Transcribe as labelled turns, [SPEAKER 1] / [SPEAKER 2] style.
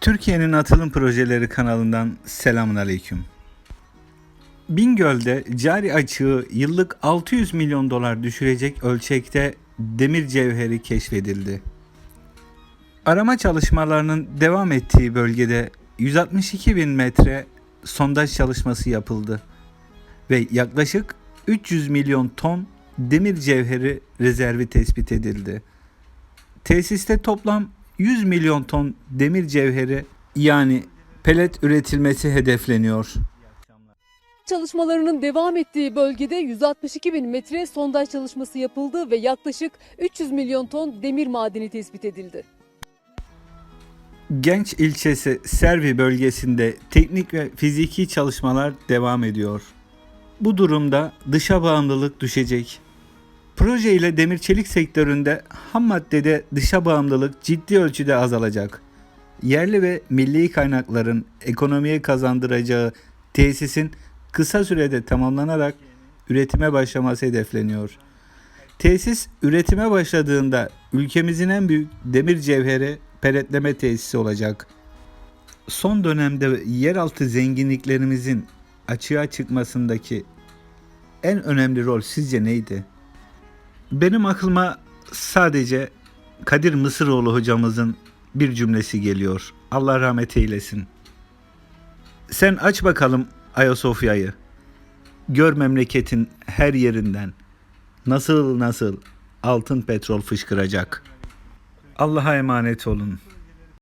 [SPEAKER 1] Türkiye'nin Atılım Projeleri kanalından selamun aleyküm. Bingöl'de cari açığı yıllık 600 milyon dolar düşürecek ölçekte demir cevheri keşfedildi. Arama çalışmalarının devam ettiği bölgede 162 bin metre sondaj çalışması yapıldı ve yaklaşık 300 milyon ton demir cevheri rezervi tespit edildi. Tesiste toplam 100 milyon ton demir cevheri yani pelet üretilmesi hedefleniyor.
[SPEAKER 2] Çalışmalarının devam ettiği bölgede 162 bin metre sondaj çalışması yapıldı ve yaklaşık 300 milyon ton demir madeni tespit edildi.
[SPEAKER 1] Genç ilçesi Servi bölgesinde teknik ve fiziki çalışmalar devam ediyor. Bu durumda dışa bağımlılık düşecek. Proje ile demir çelik sektöründe ham maddede dışa bağımlılık ciddi ölçüde azalacak. Yerli ve milli kaynakların ekonomiye kazandıracağı tesisin kısa sürede tamamlanarak üretime başlaması hedefleniyor. Tesis üretime başladığında ülkemizin en büyük demir cevheri peletleme tesisi olacak. Son dönemde yeraltı zenginliklerimizin açığa çıkmasındaki en önemli rol sizce neydi? Benim aklıma sadece Kadir Mısıroğlu hocamızın bir cümlesi geliyor. Allah rahmet eylesin. Sen aç bakalım Ayasofya'yı. Gör memleketin her yerinden nasıl nasıl altın petrol fışkıracak. Allah'a emanet olun.